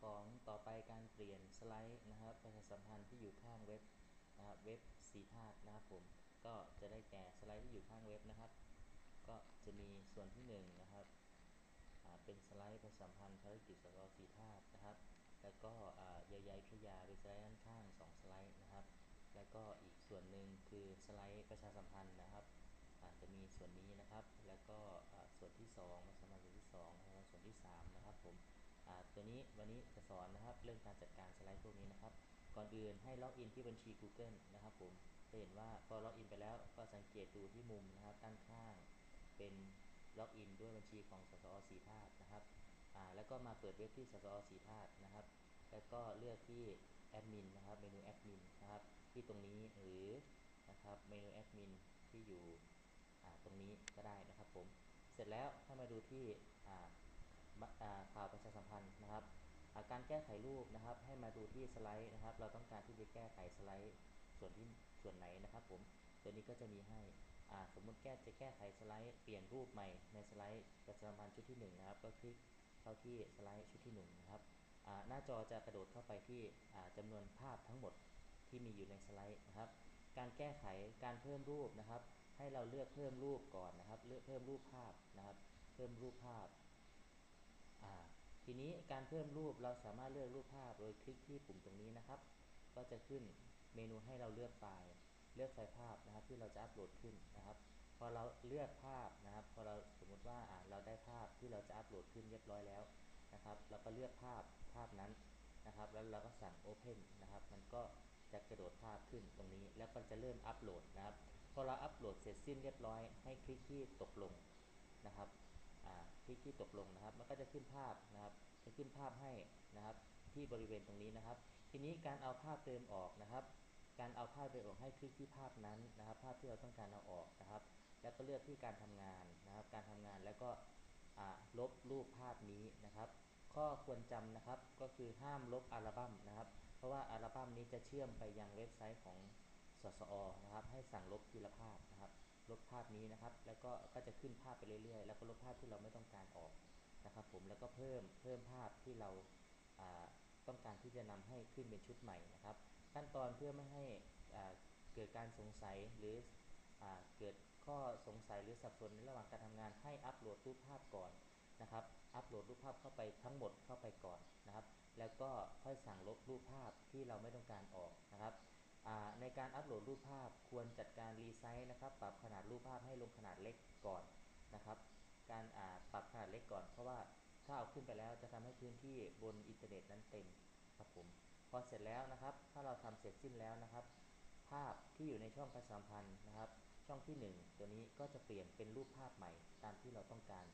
ของต่อไปการเปลี่ยนสไลด์นะครับประชาสัมพันธ์ที่อยู่ข้างเว็บนะครับเว็บสีธาตุนะครับผมก็จะได้แก่สไลด์ที่อยู่ข้างเว็บนะครับ ก็จะมีส่วนที่1นงนะครับเป็นสไลด์ประชาสัมพันธ์ภารกิจสกสีธาตุนะครับ แล้วก็อ่าใยๆขยาเป็นสไลด์ด้านข้างสองสไลด์นะครับ แล้วก็อีกส่วนหนึ่งคือสไลด์ประชาสัมพันธ์นะครับอาจจะมีส่วนนี้นะครับ แล้วก็ส่วนที่2ประชาสัมพันธ์ส่วนที่2นะครับส่วนที่ 3นะครับผมอ่า ตัวนี้วันนี้จะสอนนะครับเรื่องการจัดการสไลด์พวกนี้นะครับ ก่อนอื่นให้ล็อกอินที่บัญชี Google นะครับผมจะเห็นว่าพอล็อกอินไปแล้วก็สังเกตดูที่มุมนะครับด้านข้าง เป็นล็อกอินด้วยบัญชีของสสอสีธาตุนะครับอ่าแล้วก็มาเปิดเว็บที่สสอสีธาตุนะครับ แล้วก็เลือกที่แอดมินนะครับเมนูแอดมินนะครับที่ตรงนี้หรือนะครับเมนูแอดมินที่อยู่อ่าตรงนี้ก็ได้นะครับผมเสร็จแล้วถ้ามาดูที่อ่าข่าวประชา การแก้ไขรูปนะครับ ให้มาดูที่สไลด์นะครับ เราต้องการที่จะแก้ไขสไลด์ส่วนที่ส่วนไหนนะครับ ผม ตัวนี้ก็จะมีให้สมมุติแก้จะแก้ไขสไลด์เปลี่ยนรูปใหม่ในสไลด์ประชาสัมพันชุดที่ 1 นะครับ ก็คลิกเข้าที่สไลด์ชุดที่ 1 นะครับหน้าจอจะกระโดดเข้าไปที่อ่าจำนวนภาพทั้งหมดที่มีอยู่ในสไลด์นะครับ การแก้ไขการเพิ่มรูปนะครับ ให้เราเลือกเพิ่มรูปก่อนนะครับ เลือกเพิ่มรูปภาพนะครับ เพิ่มรูปภาพ ทีนี้การเพิ่มรูปเราสามารถเลือกรูปภาพโดยคลิกที่ปุ่มตรงนี้นะครับ ก็จะขึ้นเมนูให้เราเลือกไฟล์เลือกไฟล์ภาพนะครับ ที่เราจะอัปโหลดขึ้นนะครับพอเราเลือกภาพนะครับ พอเราสมมติว่าเราได้ภาพที่เราจะอัปโหลดขึ้นเรียบร้อยแล้วนะครับ เราก็เลือกภาพภาพนั้นนะครับ แล้วเราก็สั่ง Open นะครับ มันก็จะกระโดดภาพขึ้นตรงนี้ แล้วก็จะเริ่มอัปโหลดนะครับ พอเราอัปโหลดเสร็จสิ้นเรียบร้อย ให้คลิกที่ตกลงนะครับ คลิกที่ตกลงนะครับ มันก็จะขึ้นภาพนะครับ จะขึ้นภาพให้นะครับ ที่บริเวณตรงนี้นะครับ ทีนี้การเอาภาพเติมออกนะครับ การเอาภาพเติมออกให้คลิกที่ภาพนั้นนะครับ ภาพที่เราต้องการเอาออกนะครับ แล้วก็เลือกที่การทำงานนะครับ การทำงานแล้วก็ลบรูปภาพนี้นะครับข้อควรจำนะครับก็คือห้ามลบอัลบั้มนะครับ เพราะว่าอัลบั้มนี้จะเชื่อมไปยังเว็บไซต์ของสสอนะครับ ให้สั่งลบทีละภาพนะครับ ลบภาพนี้นะครับ แล้วก็ก็จะขึ้นภาพไปเรื่อยๆ แล้วก็ลบภาพที่เราไม่ต้องการออกนะครับ ผมแล้วก็เพิ่มเพิ่มภาพที่เราต้องการที่จะนำให้ขึ้นเป็นชุดใหม่นะครับ ขั้นตอนเพื่อไม่ให้เกิดการสงสัยหรืออเกิดข้อสงสัยหรือสับสนในระหว่างการทำงานให้อัปโหลดรูปภาพก่อนนะครับ อัปโหลดรูปภาพเข้าไปทั้งหมดเข้าไปก่อนนะครับ แล้วก็ค่อยสั่งลบรูปภาพที่เราไม่ต้องการออกนะครับ การอัปโหลดรูปภาพควรจัดการรีไซส์นะครับ ปรับขนาดรูปภาพให้ลงขนาดเล็กก่อนนะครับ การปรับขนาดเล็กก่อน เพราะว่าถ้าเอาขึ้นไปแล้วจะทำให้พื้นที่บนอินเทอร์เน็ตนั้นเต็มครับผมพอเสร็จแล้วนะครับ ถ้าเราทำเสร็จสิ้นแล้วนะครับ ภาพที่อยู่ในช่องประชาสัมพันธ์นะครับ ช่องที่ 1 ตัวนี้ก็จะเปลี่ยนเป็นรูปภาพใหม่ตามที่เราต้องการ